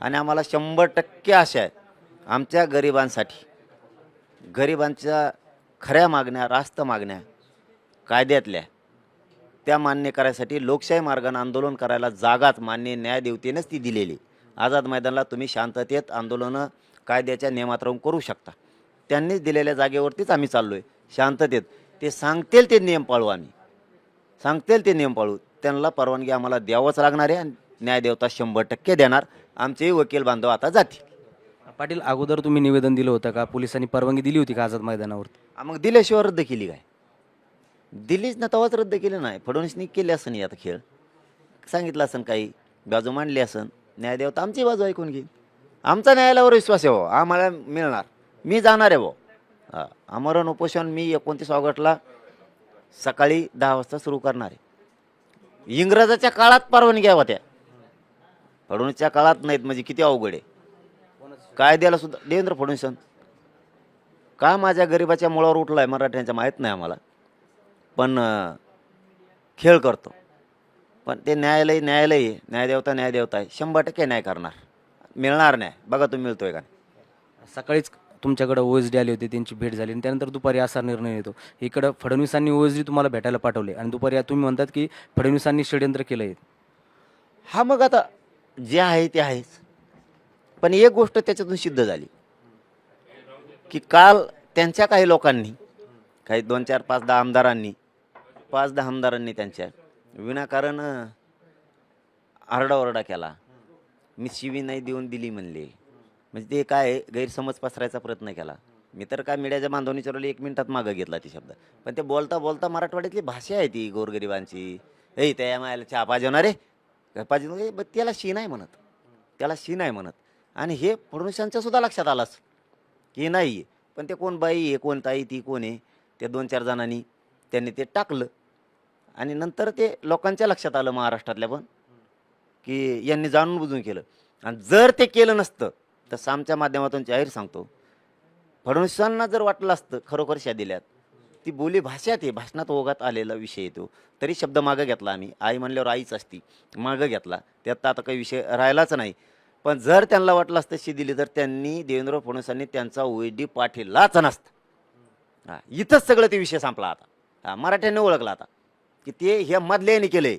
आणि आम्हाला शंभर टक्के आशा आहे आमच्या गरिबांसाठी. गरिबांच्या खऱ्या मागण्या रास्त मागण्या कायद्यातल्या त्या मान्य करायसाठी लोकशाही मार्गाने आंदोलन करायला जागाच मान्य न्यायदेवतेनंच ती दिलेली. आझाद मैदानाला तुम्ही शांततेत आंदोलनं कायद्याच्या नियमात राहून करू शकता. त्यांनीच दिलेल्या जागेवरतीच आम्ही चाललो आहे शांततेत. ते सांगतील ते नियम पाळू आम्ही. सांगतील ते नियम पाळू. त्यांना परवानगी आम्हाला द्यावंच लागणार आहे आणि न्यायदेवता शंभर टक्के देणार. आमचेही वकील बांधव आता जातील. पाटील अगोदर तुम्ही निवेदन दिलं होतं का? पोलिसांनी परवानगी दिली होती का आझाद मैदानावरती आ, मग दिल्याशिवाय रद्द केली काय? दिलीच ना तेव्हाच रद्द केली नाही. फडणवीसनी केले असं नाही आता खेळ. सांगितलं असं काही बाजू मांडली असन. न्यायदेवता आमची बाजू ऐकून घेईल. आमचा न्यायालयावर विश्वास आहे भाऊ आम्हाला मिळणार. मी जाणार आहे भाऊ. हा आमरण उपोषण मी एकोणतीस ऑगस्टला सकाळी दहा वाजता सुरू करणार आहे. इंग्रजाच्या काळात परवानग्या होत्या फडणवीसच्या काळात नाहीत म्हणजे किती अवघड आहे. कायद्याला सुद्धा देवेंद्र फडणवीस का माझ्या गरिबाच्या मुळावर उठला आहे मराठ्यांच्या माहीत नाही आम्हाला. पण खेळ करतो. पण ते न्यायालय न्यायालय आहे. न्यायदेवता न्यायदेवता आहे. शंभर टक्के न्याय करणार. मिळणार नाही बघा तुम्ही मिळतोय का. सकाळीच तुमच्याकडे ओ एस डी आली होती त्यांची भेट झाली आणि त्यानंतर दुपारी असा निर्णय येतो. इकडं फडणवीसांनी ओ एस डी तुम्हाला भेटायला पाठवले आणि दुपारी तुम्ही म्हणतात की फडणवीसांनी षडयंत्र केलं आहे हा मग आता जे आहे ते आहेच. पण एक गोष्ट त्याच्यातून सिद्ध झाली. की काल त्यांच्या काही लोकांनी काही दोन चार पाच दहा आमदारांनी पाच दहा आमदारांनी त्यांच्या विनाकारण आरडाओरडा केला. मी शिवी नाही देऊन दिली म्हणले. म्हणजे ते काय गैरसमज पसरायचा प्रयत्न केला. मी तर काय मीडियाच्या बांधवणीच्या रोली एक मिनिटात मागं घेतला ती शब्द. पण ते बोलता बोलता मराठवाड्यातली भाषा आहे ती गोरगरिबांची. ए त्या मायला चहा पाजवणार रे पाहिजे त्याला शी नाही म्हणत. त्याला शी नाही म्हणत. आणि हे फडणवीसांच्या सुद्धा लक्षात आलं की नाही पण ते कोण बाई आहे कोण ताई ती कोण आहे? त्या दोन चार जणांनी त्यांनी ते टाकलं. आणि नंतर ते लोकांच्या लक्षात आलं महाराष्ट्रातल्या पण की यांनी जाणून बुजून केलं. आणि जर ते केलं नसतं तर सामच्या माध्यमातून जाहीर सांगतो फडणवीसांना जर वाटलं असतं खरोखर शा दिल्यात ती बोली ते भाषणात ओघात आलेला विषय येतो तरी शब्द मागं घेतला आम्ही. आई म्हणल्यावर आईच असती. मागं घेतला. त्यात आता काही विषय राहिलाच नाही. पण जर त्यांना वाटलं असतं शी दिली तर त्यांनी देवेंद्र फडणवीसांनी त्यांचा ओएडी पाठीलाच नसता. हां इथंच सगळं ते विषय संपला आता. हा मराठ्यांनी ओळखला आता. की ते ह्या मधल्याने केले.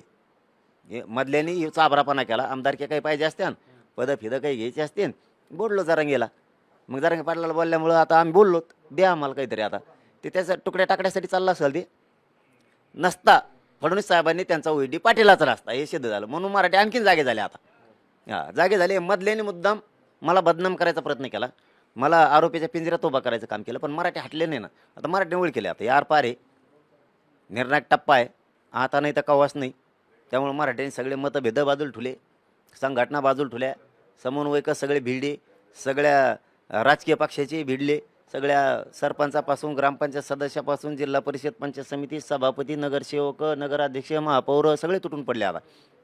हे मधल्याने हे चाबरापणा केला. आमदारक्या काही पाहिजे असत्यान. पदं फिदं काही घ्यायची असतील बोललो जरांगेला. मग जरांगे पाटलाला बोलल्यामुळं आता आम्ही बोललो द्या आम्हाला काहीतरी आता. ते त्याचा तुकड्या टाकण्यासाठी चालला असेल ते नसता. फडणवीस साहेबांनी त्यांचा ओईडी पाटीलाच रस्ता हे सिद्ध झालं. म्हणून मराठी आणखीन जागे झाले आता. हा जागे झाले. मधल्याने मुद्दाम मला बदनाम करायचा प्रयत्न केला. मला आरोपीच्या पिंजऱ्यात उभा करायचं काम केलं. पण मराठी हटले नाही ना. आता मराठी ओळख केली आता. यार पार आहे. निर्णायक टप्पा आहे. आता नाही तर कवास नाही. त्यामुळे मराठ्यांनी सगळे मतभेद बाजूला ठुले. संघटना बाजूला ठुल्या. समन्वयक सगळे भिडले. सगळ्या राजकीय पक्षाचे भिडले. सगळ्या सरपंचापासून ग्रामपंचायत सदस्यापासून जिल्हा परिषद पंचायत समिती सभापती नगरसेवक नगराध्यक्ष महापौर सगळे तुटून पडले आता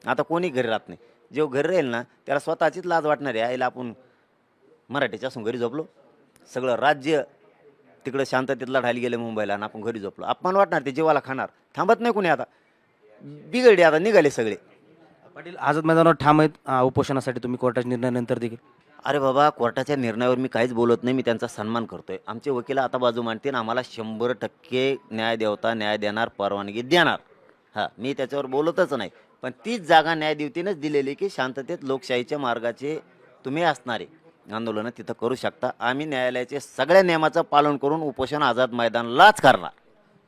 आता कोणी घरी राहत नाही. जो घरी राहील ना त्याला स्वतःचीच लाज वाटणार आहे. आईला आपण मराठीच्या असून घरी झोपलो. सगळं राज्य तिकडं शांततेत लढायला गेले मुंबईला आणि आपण घरी झोपलो. अपमान वाटणार ते जीवाला खाणार. थांबत नाही कोणी आता. बिघडले आता निघाले सगळे. पाटील आझाद मैदानावर ठाम आहेत. उपोषणासाठी तुम्ही कोर्टाच्या निर्णयानंतर देखील अरे बाबा कोर्टाच्या निर्णयावर मी काहीच बोलत नाही मी त्यांचा सन्मान करतोय. आमचे वकील आता बाजू मांडतील आम्हाला शंभर टक्के न्याय देवता न्याय देणार परवानगी देणार. हां मी त्याच्यावर बोलतच नाही. पण तीच जागा न्यायदेवतीनंच दिलेली की शांततेत लोकशाहीच्या मार्गाचे तुम्ही असणारे. आंदोलनं तिथं करू शकता. आम्ही न्यायालयाचे सगळ्या नियमाचं पालन करून उपोषण आझाद मैदानलाच करणार.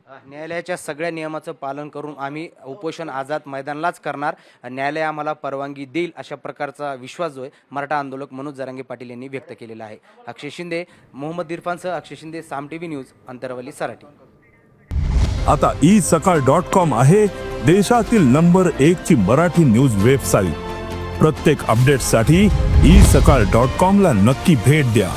न्यायालयाच्या सगळ्या नियमाचं पालन करून आम्ही उपोषण आझाद मैदानलाच करणार. न्यायालय आम्हाला परवानगी देईल अशा प्रकारचा विश्वास जो आहे मराठा आंदोलक मनोज जरांगे पाटील यांनी व्यक्त केलेला आहे. Akshay Shinde Mohammad इरफानसह Akshay Shinde Saam T V news Antarvali Sarathi आता ई सकाळ डॉट कॉम आहे देशातील नंबर एक ची मराठी न्यूज वेबसाईट. प्रत्येक अपडेटसाठी ई सकाळ डॉट कॉम ला नक्की भेट द्या.